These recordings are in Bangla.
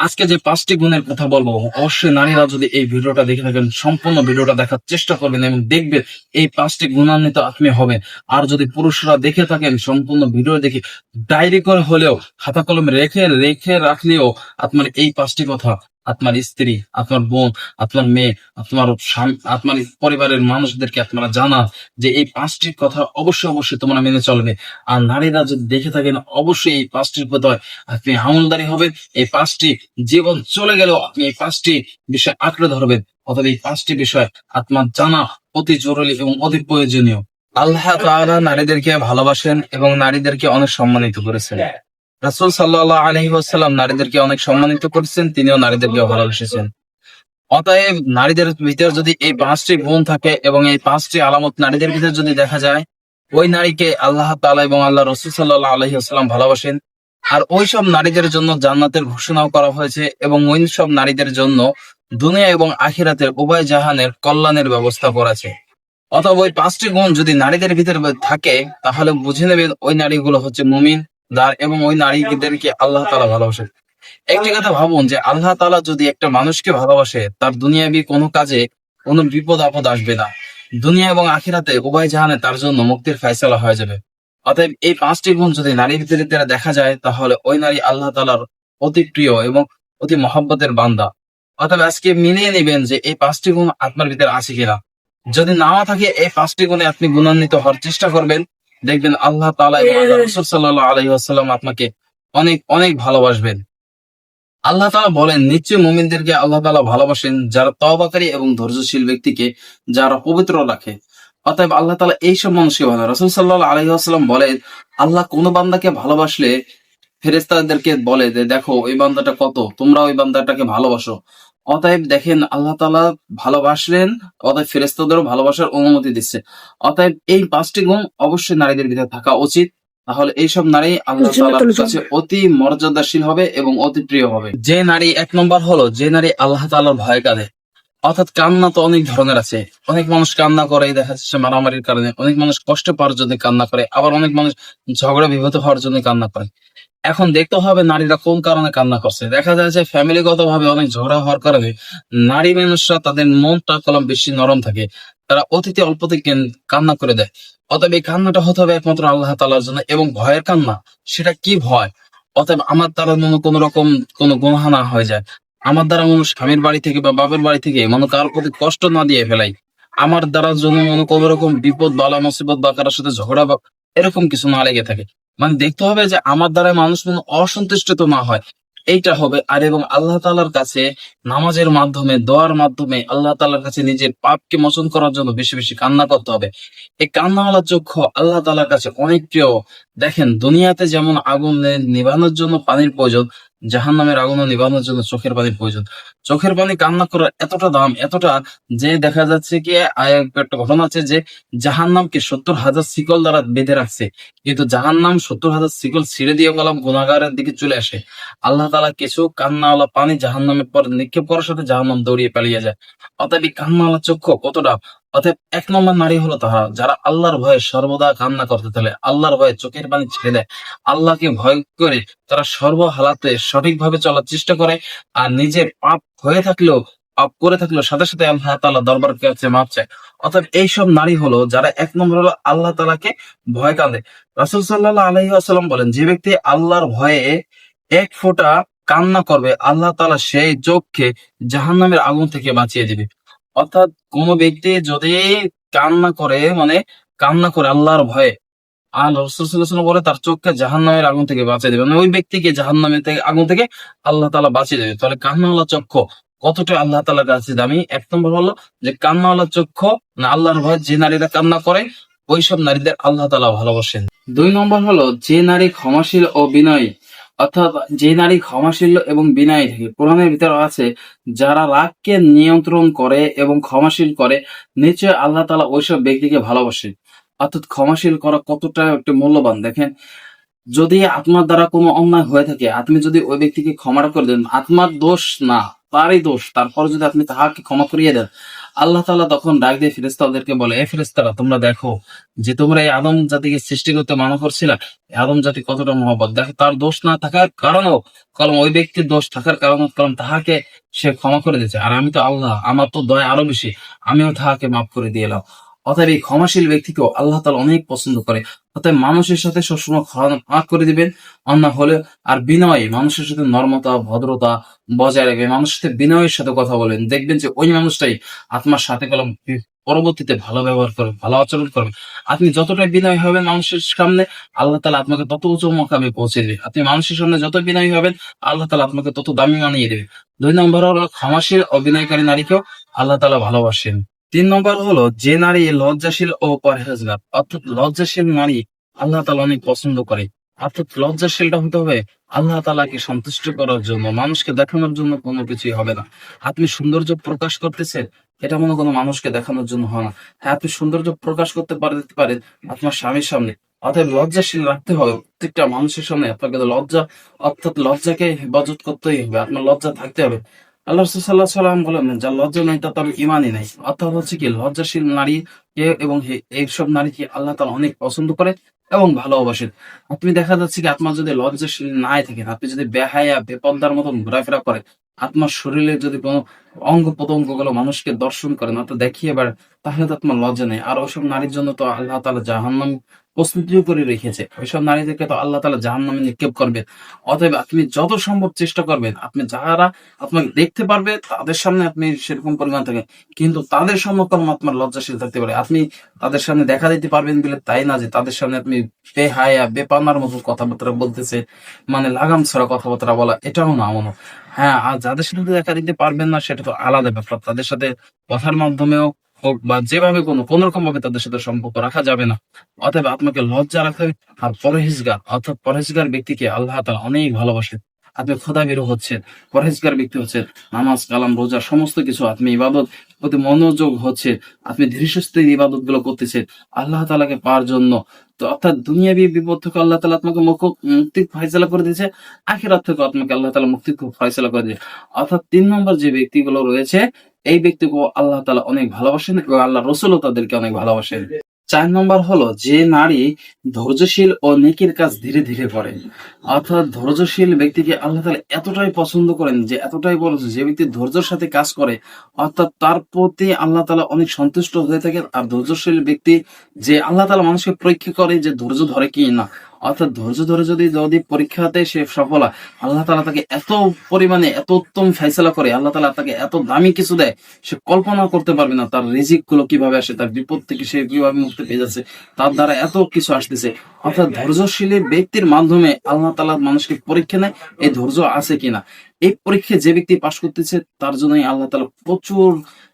আজকে যে পাঁচটি গুণের কথা বলব, অবশ্যই নারীরা যদি এই ভিডিওটা দেখে থাকেন, সম্পূর্ণ ভিডিওটা দেখার চেষ্টা করবেন এবং দেখবেন এই পাঁচটি গুণান্বিত আপনি হবেন। আর যদি পুরুষরা দেখে থাকেন, সম্পূর্ণ ভিডিও দেখে, ডায়েরি করে হলেও খাতা কলম রেখে রেখে রাখলেও আপনার এই পাঁচটি কথা আপনার স্ত্রী, আপনার বোন, আপনার মেয়ে, আপনার আপনার পরিবারের মানুষদেরকে আপনারা জানা যে এই পাঁচটি কথা অবশ্যই অবশ্যই তোমরা মেনে চলবে। আর নারীরা যদি দেখে থাকেন, অবশ্যই এই পাঁচটির প্রতি আপনি আমলদারি হবেন, এই পাঁচটি জীবন চলে গেলেও আপনি এই পাঁচটি বিষয় আঁকড়ে ধরবেন। অথবা এই পাঁচটি বিষয় আপনার জানা অতি জরুরি এবং অতি প্রয়োজনীয়। আল্লাহ তাআলা নারীদেরকে ভালোবাসেন এবং নারীদেরকে অনেক সম্মানিত করেছেন। রাসূল সাল্লাল্লাহু আলাইহি নারীদেরকে অনেক সম্মানিত করেছেন, তিনিও নারীদেরকে ভালোবেসেছেন। অতএব নারীদের ভিতরে যদি এই পাঁচটি গুণ থাকে এবং এই পাঁচটি আলামত নারীদের ভিতরে যদি দেখা যায়, ওই নারীকে আল্লাহ তাআলা এবং আল্লাহ রসুল সাল্লাহ আলাইহি ওয়াসাল্লাম ভালোবাসেন। আর ওই সব নারীদের জন্য জান্নাতের ঘোষণাও করা হয়েছে এবং ওই সব নারীদের জন্য দুনিয়া এবং আখিরাতের উভয় জাহানের কল্যাণের ব্যবস্থা করেছে অথবা ওই পাঁচটি গুণ যদি নারীদের ভিতরে থাকে, তাহলে বুঝে নেবেন ওই নারীগুলো হচ্ছে মুমিন। এবং ওই নারীদেরকে আল্লাহ তাআলা ভালোবাসেন। একটি কথা ভাবুন যে আল্লাহ তাআলা যদি একটা মানুষকে ভালোবাসে, তার দুনিয়াবি কোনো কাজে কোনো বিপদ আপদ আসবে না। দুনিয়া এবং আখিরাতে উভয় জাহানে তার জন্য মুক্তির ফয়সালা হয়ে যাবে। অতএব এই পাঁচটি গুণ যদি নারীর ভিতরে দেখা যায়, তাহলে ওই নারী আল্লাহ তালার অতি প্রিয় এবং অতি মহব্বতের বান্দা। অতএব আজকে মিলিয়ে নেবেন যে এই পাঁচটি গুণ আপনার ভিতরে আছে কিনা। যদি নাও থাকে, এই পাঁচটি গুণে আপনি গুণান্বিত হওয়ার চেষ্টা করবেন। দেখবেন আল্লাহ তালা রসুল সাল্লাহ আপনাকে অনেক অনেক ভালোবাসবেন। আল্লাহ তালা বলেন নিশ্চয় মুমিনদেরকে আল্লাহ তালা ভালোবাসেন যারা তবাকারী এবং ধৈর্যশীল ব্যক্তিকে যারা পবিত্র রাখে। অতএব আল্লাহ তালা এইসব মানুষকে ভালো রসুল সাল্লাহ আলহিহাস্লাম বলেন আল্লাহ কোন বান্দাকে ভালোবাসলে ফেরেস্তাদেরকে বলে যে দেখো ওই বান্দাটা কত তোমরা ওই বান্দাটাকে ভালোবাসো। অতএব দেখেন আল্লাহ তালা ভালোবাসলেন অতএব ফেরেস্তাদেরও ভালোবাসার অনুমতি দিচ্ছে। অতএব এই পাঁচটি গুণ অবশ্যই নারীদের ভিতরে থাকা উচিত। তাহলে এইসব নারী আল্লাহ তাআলার কাছে অতি মর্যাদাশীল হবে এবং অতি প্রিয় হবে। যে নারী এক নম্বর হলো যে নারী আল্লাহ তাআলার ভয় কাঁদে। অর্থাৎ কান্না তো অনেক ধরনের আছে। অনেক মানুষ কান্না করে দেখা যাচ্ছে মারামারির কারণে। অনেক মানুষ কষ্ট পাওয়ার জন্য কান্না করে আবার অনেক মানুষ ঝগড়া বিভূত হওয়ার জন্য কান্না করে। এখন দেখতে হবে নারীরা কোন কারণে কান্না করছে। দেখা যায় যে ফ্যামিলিগত ভাবে অনেক ঝগড়া হওয়ার কারণে নারী মানুষরা তাদের মনটা কলম বেশি নরম থাকে। তারা অতীতে অল্পতে কান্না করে দেয়। অতএব এই কান্নাটা হতে হবে একমাত্র আল্লাহ তালার জন্য এবং ভয়ের কান্না, সেটা কি ভয়? অতএব আমার দ্বারা মনে কোন রকম কোনো গুনাহ না হয়ে যায়। আমার দ্বারা মনে স্বামীর বাড়ি থেকে বা বাপের বাড়ি থেকে মনে কার প্রতি কষ্ট না দিয়ে ফেলাই। আমার দ্বারা জন্য মনে কোন রকম বিপদ, বালা, মুসিবত বা কারোর সাথে ঝগড়া বা এরকম কিছু না লেগে থাকে। মানে দেখতে হবে যে আমার দ্বারা মানুষ কোনো অসন্তুষ্ট তো না হয়। এইটা হবে। আর এবং আল্লাহ তালার কাছে নামাজের মাধ্যমে, দোয়ার মাধ্যমে আল্লাহ তালার কাছে নিজের পাপকে মোচন করার জন্য বেশি বেশি কান্না করতে হবে। এই কান্নাওয়ালা চক্ষু আল্লাহ তালার কাছে অনেক প্রিয়। দেখেন, দুনিয়াতে যেমন আগুন নিভানোর জন্য পানির প্রয়োজন জাহান নামের আগুন নিভানোর জন্য চোখের পানির প্রয়োজন। চোখের পানি কান্না করার এতটা দাম, এতটা যে দেখা যাচ্ছে কি একটা ঘটনা আছে যে জাহান নামকে সত্তর হাজার শিকল দ্বারা বেঁধে রাখছে। কিন্তু জাহান নাম সত্তর হাজার শিকল ছিঁড়ে দিয়ে গেলাম গুণাগারের দিকে চলে আসে। আল্লাহ তালা কিছু কান্নাওয়ালা পানি জাহান নামের পর নিক্ষেপ করার সাথে জাহান নাম দৌড়িয়ে পালিয়ে যায়। অতএব কান্নাওয়ালা চক্ষু কতটা অতএব এক নম্বর নারী হলো তারা যারা আল্লাহর ভয়ে সর্বদা কান্না করতে থাকে আল্লাহর ভয়ে চোখের পানি ছেড়ে দেয়। আল্লাহকে ভয় করে তারা সর্বহালাতে সঠিকভাবে চলার চেষ্টা করে, আর নিজের পাপ হয়ে থাকলেও, পাপ করে থাকলেও সাথে সাথে আল্লাহ তাআলা দরবার কাছে মাপ চায়। অতএব এইসব নারী হলো, যারা এক নম্বর হলো আল্লাহ তালাকে ভয় কাঁদে। রাসুল সাল্লাহ আলহি আসাল্লাম বলেন, যে ব্যক্তি আল্লাহর ভয়ে এক ফোঁটা কান্না করবে, আল্লাহ তালা সেই চোখকে জাহান্নামের আগুন থেকে বাঁচিয়ে দিবে। অর্থাৎ কোন ব্যক্তি যদি কান্না করে মানে কান্না করে আল্লাহর ভয়ে, আর রসুল বলে তার চোখকে জাহান্নামের আগুন থেকে বাঁচিয়ে দেবে। মানে ওই ব্যক্তিকে জাহান্নামের থেকে আগুন থেকে আল্লাহ তালা বাঁচিয়ে দেবে। তাহলে কান্নাওয়ালা চক্ষু কতটা আল্লাহ তাআলার কাছে দামি? এক নম্বর হলো যে কান্নাওয়ালা চক্ষু, না আল্লাহর ভয়ে যে নারীরা কান্না করে, ওইসব নারীদের আল্লাহ তালা ভালোবাসেন। দুই নম্বর হলো যে নারী ক্ষমাশীল ও বিনয়ী। অর্থাৎ যে নারী ক্ষমাশীল এবং বিনয়ী থাকে কোরআনের ভিতরে আছে, যারা রাগকে নিয়ন্ত্রণ করে এবং ক্ষমাশীল করে নিশ্চয় আল্লাহ তাআলা ওইসব ব্যক্তিকে ভালোবাসে। অর্থাৎ ক্ষমাশীল করা কতটা একটা মূল্যবান। দেখেন, যদি আপনার দ্বারা কোনো অন্যায় হয়ে থাকে, আপনি যদি ওই ব্যক্তিকে ক্ষমা করে দেন আত্মার দোষ না, তারই দোষ। তারপর যদি আপনি তাহাকে ক্ষমা করিয়ে দেন আল্লাহ তালা তখন ডাক দিয়ে ফিরেস্তাদেরকে বলে, এ ফিরেস্তারা তোমরা দেখো যে তোমরা এই আদম জাতিকে সৃষ্টি করতে মানা করছিলা। আদম জাতি কতটা মহব্বত। দেখো, তার দোষ না থাকার কারণেও কলম ওই ব্যক্তির দোষ থাকার কারণে কলম তাহাকে সে ক্ষমা করে দিয়েছে। আর আমি তো আল্লাহ, আমার তো দয়া আরও বেশি। আমিও তাহাকে মাফ করে দিয়ে অতএব এই ক্ষমাশীল ব্যক্তিকেও আল্লাহ তাআলা অনেক পছন্দ করে। অতএব মানুষের সাথে সবসময় মাফ করে দিবেন, অন্য হলে আর বিনয় মানুষের সাথে নর্মতা, ভদ্রতা বজায় রাখবে মানুষের সাথে বিনয়ের সাথে কথা বলেন দেখবেন যে ওই মানুষটাই আপনার সাথে কলম পরবর্তীতে ভালো ব্যবহার করবে, ভালো আচরণ করবে। আপনি যতটাই বিনয় হবেন মানুষের সামনে, আল্লাহ তালা আপনাকে তত উঁচু মকামে পৌঁছে দেবে। আপনি মানুষের সামনে যত বিনয় হবেন, আল্লাহ তালা আপনাকে তত দামি বানিয়ে দেবে। দুই নম্বর হলো ক্ষমাশীল অভিনয়কারী নারীকেও আল্লাহ তালা ভালোবাসেন। তিন নম্বর হলো, যে নারী লজ্জাশীল ও পরহেজগার, অর্থাৎ লজ্জাশীল নারী আল্লাহ তালা অনেক পছন্দ করে। অর্থাৎ লজ্জাশীলটা হতে হবে আল্লাহ তালাকে সন্তুষ্ট করার জন্য, মানুষকে দেখানোর জন্য কোনো কিছুই হবে না। আপনি সৌন্দর্য প্রকাশ করতেছেন, এটা মনে কোনো মানুষকে দেখানোর জন্য হয় না। হ্যাঁ আপনি সৌন্দর্য প্রকাশ করতে পারেন আপনার স্বামীর সামনে। অর্থাৎ লজ্জাশীল রাখতে হবে, প্রত্যেকটা মানুষের সামনে আপনাকে লজ্জা, অর্থাৎ লজ্জাকে হেফাজত করতেই হবে, আপনার লজ্জা থাকতে হবে। আল্লাহ সাল্লাহ সাল্লাম বলেন যার লজ্জা নাই তা তার ইমানই নাই। অর্থাৎ হচ্ছে কি, লজ্জাশীল নারী কে এবং এইসব নারীকে আল্লাহ তার অনেক পছন্দ করে এবং ভালোবাসেন আপনি দেখা যাচ্ছে কি, আত্মা যদি লজ্জাশীল নাই থাকেন আপনি যদি বেহায়া বেপন্দার মতন ঘোরাফেরা করেন আত্মার শরীরে যদি কোনো অঙ্গ প্রত্যঙ্গগুলো মানুষকে দর্শন করেন অর্থাৎ দেখিয়ে বেড়ান তাহলে তো আপনার লজ্জা নেই। আর ওইসব নারীর জন্য তো আল্লাহ তালা জাহান্নাম প্রস্তুতিও করে রেখেছে। ওইসব নারীদেরকে তো আল্লাহ তালা জাহান্নামে নিক্ষেপ করবেন। অতএব আপনি যত সম্ভব চেষ্টা করবেন, আপনি যারা আপনাকে দেখতে পারবে, তাদের সামনে আপনি সেরকম পরিমাণ থাকেন কিন্তু তাদের সম্মুখীন আপনার লজ্জাশীল থাকতে পারে। আপনি তাদের সামনে দেখা দিতে পারবেন বলে তাই না যে তাদের সামনে আপনি বেহায়া, বেপানার মতো কথাবার্তা বলতেছে মানে লাগাম ছাড়া কথাবার্তা বলা, এটাও না মনে হ্যাঁ আর যাদের সাথে দেখা দিতে পারবেন না, সেটা তো আলাদা ব্যাপার। তাদের সাথে কথার মাধ্যমেও হোক বা যেভাবে কোনো কোন রকম ভাবে তাদের সাথে সম্পর্ক রাখা যাবে না। অতএব আপনাকে লজ্জা রাখতে হবে। আর পরহেজগার, অর্থাৎ পরহেজগার ব্যক্তিকে আল্লাহ তালা অনেক ভালোবাসেন। আপনি খোদা বেরো হচ্ছেন, পরহেজগার ব্যক্তি হচ্ছেন, নামাজ, কালাম, রোজা, সমস্ত কিছু আপনি ইবাদত প্রতি মনোযোগ হচ্ছে, আপনি ধীরে ইবাদতগুলো করতেছেন, আল্লাহ তালাকে পাওয়ার জন্য। তো অর্থাৎ দুনিয়াবি বিপদ থেকে আল্লাহ তালা আপনাকে মুখ- মুক্তি ফয়সলা করে দিয়েছে, আখিরাত থেকে আপনাকে আল্লাহ তালা মুক্তি ফয়সলা করে দিয়েছে। অর্থাৎ তিন নম্বর যে ব্যক্তিগুলো রয়েছে, এই ব্যক্তিকে আল্লাহ তালা অনেক ভালোবাসেন এবং আল্লাহ রসুলও তাদেরকে অনেক ভালোবাসেন। চার নম্বর হলো যে নারী ধৈর্যশীল ও নেকির কাজ ধীরে ধীরে করে। অর্থাৎ ধৈর্যশীল ব্যক্তিকে আল্লাহ তালা এতটাই পছন্দ করেন যে, এতটাই বলেছে যে ব্যক্তি ধৈর্যের সাথে কাজ করে, অর্থাৎ তার প্রতি আল্লাহ তালা অনেক সন্তুষ্ট হয়ে থাকেন। আর ধৈর্যশীল ব্যক্তি যে আল্লাহ তালা মানুষকে পরীক্ষা করে যে ধৈর্য ধরে কি না অর্থাৎ ধৈর্য ধরে যদি যদি পরীক্ষাতে সে সফল হয়, আল্লাহ তালা তাকে এত পরিমাণে, এত উত্তম ফেসলা করে, আল্লাহ তালা তাকে এত দামি কিছু দেয়, সে কল্পনা করতে পারবে না তার রিজিকগুলো কীভাবে আসে, তার বিপদ থেকে সে কীভাবে মুক্তি পেয়ে যাচ্ছে, তার দ্বারা এত কিছু আসতেছে। অর্থাৎ ধৈর্যশীল ব্যক্তির মাধ্যমে আল্লাহ তালা মানুষকে পরীক্ষা নেয়, এই ধৈর্য আছে কিনা। এই পরীক্ষায় যে ব্যক্তি পাশ করতেছে, তার জন্যই আল্লাহ তালা প্রচুর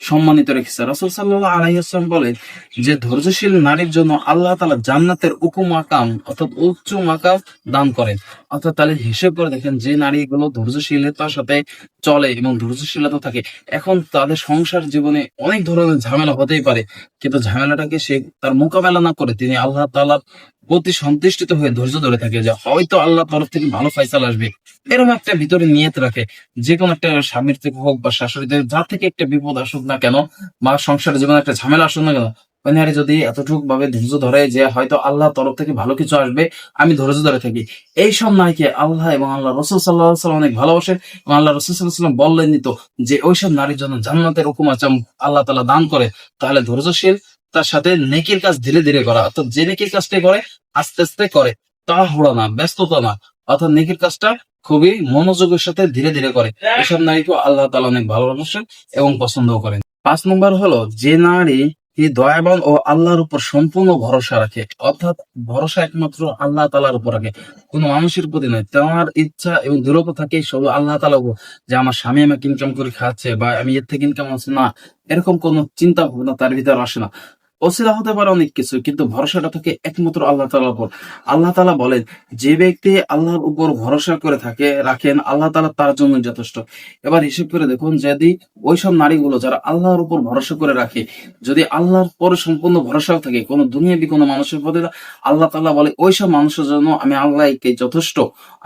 সম্মানিত রেখেছে। রাসুল সাল্লাহ আলাইসালাম বলেন যে, ধৈর্যশীল নারীর জন্য আল্লাহ তালা জান্নাতের উকু মাকাম অর্থাৎ উচ্চ মাকাম দান করেন। অর্থাৎ তাহলে হিসেব করে দেখেন, যে নারীগুলো ধৈর্যশীলতার সাথে চলে এবং ধৈর্যশীলতা থাকে, এখন তাদের সংসার জীবনে অনেক ধরনের ঝামেলা হতেই পারে। কিন্তু ঝামেলাটাকে সে তার মোকাবেলা না করে তিনি আল্লাহ তালার প্রতি সন্তুষ্টিত হয়ে ধৈর্য ধরে থাকে যে হয়তো আল্লাহ তরফ থেকে ভালো ফয়সাল আসবে। এরকম একটা ভিতরে নিয়ত রাখে। যে কোনো একটা স্বামীর থেকে হোক বা শাশুড়ি থেকে যা থেকে একটা বিপদ আসুক না কেন, বা সংসারের জীবনে একটা ঝামেলা আসুক না কেন নারী যদি এতটুকু ভাবে ধৈর্য ধরে যে হয়তো আল্লাহ তরফ থেকে ভালো কিছু আসবে, আমি ধৈর্য ধরে থাকি। এই সব নারীকে আল্লাহ এবং আল্লাহ রসুল সাল্লাহ সাল্লাম অনেক ভালোবাসে এবং আল্লাহ রসুল সাল্লাম বললেন তো যে ওইসব নারীর জন্য জান্নাতের হুকুম আছে আল্লাহ তালা দান করে, তাহলে ধৈর্যশীল তার সাথে নেকির কাজ ধীরে ধীরে করা অর্থাৎ যে নেকির কাজটা করে, আস্তে আস্তে করে। তাড়াহুড়া না, ব্যস্ততা না। অর্থাৎ নেকির কাজটা খুবই মনোযোগের সাথে ধীরে ধীরে করে। এসব নারীকে আল্লাহ তালা অনেক ভালোবাসেন এবং পছন্দ করেন। পাঁচ নম্বর হলো, যে নারী দয়াবান ও আল্লাহর উপর সম্পূর্ণ ভরসা রাখে, অর্থাৎ ভরসা একমাত্র আল্লাহ তালার উপর রাখে। কোনো মানুষের প্রতি নয় তোমার ইচ্ছা এবং দূরত্ব থাকে সব আল্লাহ তালা উপর। যে আমার স্বামী আমাকে ইনকাম করে খাচ্ছে বা আমি এর থেকে ইনকাম আছে না, এরকম কোনো চিন্তা ভাবনা তার ভিতরে আসে না। অসিলা হতে পারে অনেক কিছু, কিন্তু ভরসাটা থাকে একমাত্র আল্লাহ তালার উপর। আল্লাহ তালা বলেন, যে ব্যক্তি আল্লাহর উপর ভরসা করে থাকে, রাখেন, আল্লাহ তালা তার জন্য যথেষ্ট। এবার হিসেব করে দেখুন, যদি ওইসব নারীগুলো যারা আল্লাহর উপর ভরসা করে রাখে, যদি আল্লাহর পরে সম্পূর্ণ ভরসাও থাকে, কোনো দুনিয়াবি, কোনো মানুষের প্রতি, আল্লাহ তালা বলে, ওইসব মানুষের জন্য আমি আল্লাহকে যথেষ্ট,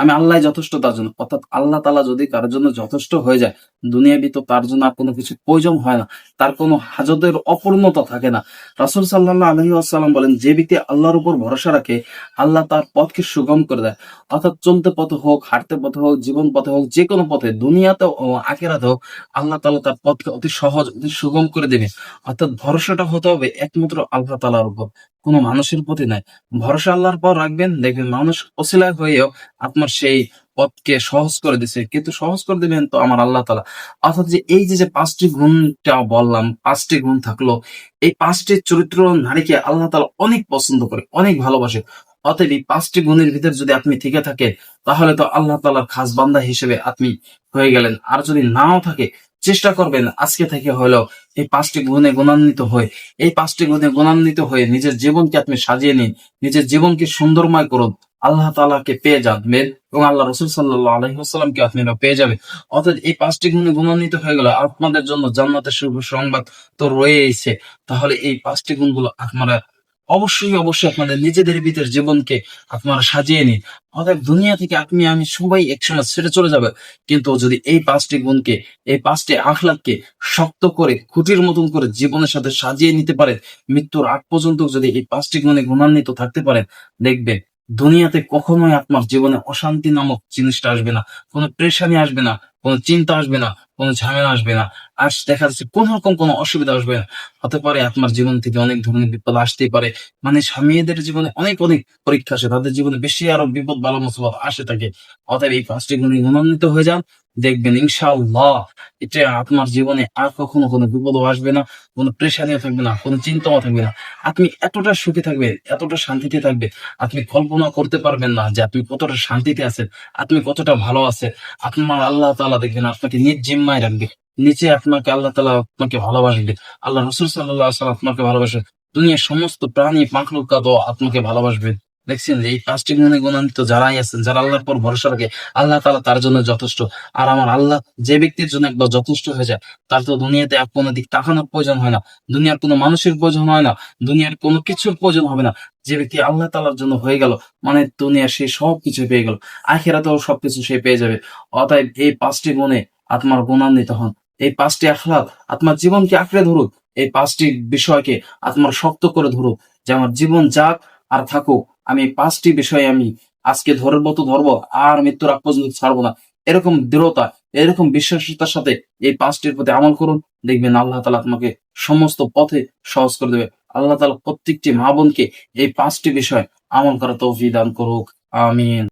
আমি আল্লাহ যথেষ্ট তার জন্য। অর্থাৎ আল্লাহ তালা যদি কারোর জন্য যথেষ্ট হয়ে যায়, দুনিয়াবি তো তার জন্য আর কোনো কিছু প্রয়োজন হয় না। তার কোনো হাজতের অপূর্ণতা থাকে না। রাসুল সাল্লাহ আলহি আসাল্লাম বলেন, যে ব্যক্তি আল্লাহর উপর ভরসা রাখে, আল্লাহ তার পথকে সুগম করে দেয়। অর্থাৎ চলতে পথে হোক, হাঁটতে পথে হোক, জীবন পথে হোক, যে কোনো পথে, দুনিয়াতে আখেরাতে হোক, আল্লাহ তালা তার পথকে অতি সহজ, অতি সুগম করে দেবে। অর্থাৎ ভরসাটা হতে হবে একমাত্র আল্লাহ তালার উপর। কোনো মানুষের প্রতি নাই ভরসা আল্লাহর পর রাখবেন, দেখবেন মানুষ অসিলায় হয়েও আপনার সেই পথকে সহজ করে দিছে, কিন্তু সহজ করে দিবেন তো আমার আল্লাহ তালা অর্থাৎ যে এই যে পাঁচটি গুণটা বললাম, পাঁচটি গুণ থাকল, এই পাঁচটি চরিত্র নারীকে আল্লাহ তালা অনেক পছন্দ করে, অনেক ভালোবাসে। অতএব এই পাঁচটি গুণের ভিতর যদি আপনি থেকে থাকে তাহলে তো আল্লাহ তালার খাস বান্দা হিসেবে আপনি হয়ে গেলেন। আর যদি নাও থাকে, চেষ্টা করবেন, আজকে থেকে হলেও এই পাঁচটি গুণে গুণান্বিত হয়ে, এই পাঁচটি গুণে গুণান্বিত হয়ে নিজের জীবনকে আপনি সাজিয়ে নিন, নিজের জীবনকে সুন্দরময় করুন। আল্লাহ তালাকে পেয়ে যাবেন এবং আল্লাহ রসুল সাল্লাহ আলহিহাস্লামকে আপনারা পেয়ে যাবেন। অর্থাৎ এই পাঁচটি গুণে গুণান্বিত হয়ে গেল আপনাদের জন্য জান্নাতের শুভ সংবাদ তো রয়েছে তাহলে এই পাঁচটি গুণগুলো আপনারা অবশ্যই অবশ্যই আপনাদের নিজেদের ভিতর জীবনকে আপনারা সাজিয়ে নিন। অর্থাৎ দুনিয়া থেকে আপনি, আমি সবাই একসময় ছেড়ে চলে যাবে। কিন্তু যদি এই পাঁচটি গুণকে, এই পাঁচটি আখলাককে শক্ত করে, খুঁটির মতন করে জীবনের সাথে সাজিয়ে নিতে পারেন, মৃত্যুর আগ পর্যন্ত যদি এই পাঁচটি গুণে গুণান্বিত থাকতে পারেন, দেখবেন দুনিয়াতে কখনোই আপনার জীবনে অশান্তি নামক জিনিসটা আসবে না। কোনো প্রেশানি আসবে না, কোনো চিন্তা আসবে না, কোনো ঝামেলা আসবে না। আর দেখা যাচ্ছে কোন রকম কোনো অসুবিধা আসবে না। হতে পারে আপনার জীবন থেকে অনেক ধরনের বিপদ আসতেই পারে। মানে স্বামীদের জীবনে অনেক অনেক পরীক্ষা আসে তাদের জীবনে বেশি আরও বিপদ, ভালো মুসিবত আসে থাকে। অতএব এই পাঁচটি গুণে গুণান্বিত হয়ে যান। দেখবেন, ইনশাআল্লাহ, এটা আপনার জীবনে আর কখনো কোনো বিপদও আসবে না, কোনো প্রেশানিও থাকবে না, কোনো চিন্তাও থাকবে না। আপনি এতটা সুখে থাকবেন, এতটা শান্তিতে থাকবে আপনি কল্পনা করতে পারবেন না যে আপনি কতটা শান্তিতে আছেন, আপনি কতটা ভালো আছেন। আপনার আল্লাহ তালা দেখবেন আপনাকে নিজ জিম্মায় রাখবে, নিচে আপনাকে আল্লাহ তালা আপনাকে ভালোবাসবে। আল্লাহ রসুল সাল্লাহ আপনাকে ভালোবাসবে দুনিয়ার সমস্ত প্রাণী পাখলুকাতও আপনাকে ভালোবাসবে। দেখছেন যে এই পাঁচটি গুণে গুণান্বিত যারাই আছেন, যারা আল্লাহর পর ভরসা রাখে, আল্লাহ তালা তার জন্য যথেষ্ট। আর আমার আল্লাহ যে ব্যক্তির জন্য একবার যথেষ্ট হয়ে যায়, তার তো দুনিয়াতে আর কোনো দিক তাকানোর প্রয়োজন হয় না। দুনিয়ার কোনো মানুষের প্রয়োজন হয় না, দুনিয়ার কোনো কিছুর প্রয়োজন হবে না। যে ব্যক্তি আল্লাহ তালার জন্য হয়ে গেল মানে দুনিয়া সে সব কিছু পেয়ে গেল, আখেরাতেও সবকিছু সে পেয়ে যাবে। অতএব এই পাঁচটি গুণে আত্মার গুণান্বিত হন। এই পাঁচটি আখলাক আত্মার জীবনকে আঁকড়ে ধরুক, এই পাঁচটি বিষয়কে আত্মার শক্ত করে ধরুক, যে আমার জীবন যাক আর থাকুক আমি পাঁচটি বিষয় আমি আজকে ধরবো তো ধরবো, আর মৃত্যুর আগ পর্যন্ত ছাড়বো না। এরকম দৃঢ়তা, এরকম বিশ্বাসতার সাথে এই পাঁচটির প্রতি আমল করুন। দেখবেন আল্লাহ তালা তোমাকে সমস্ত পথে সহজ করে দেবে। আল্লাহ তালা প্রত্যেকটি মা বোনকে এই পাঁচটি বিষয় আমল করা তো দান করুক। আমিন।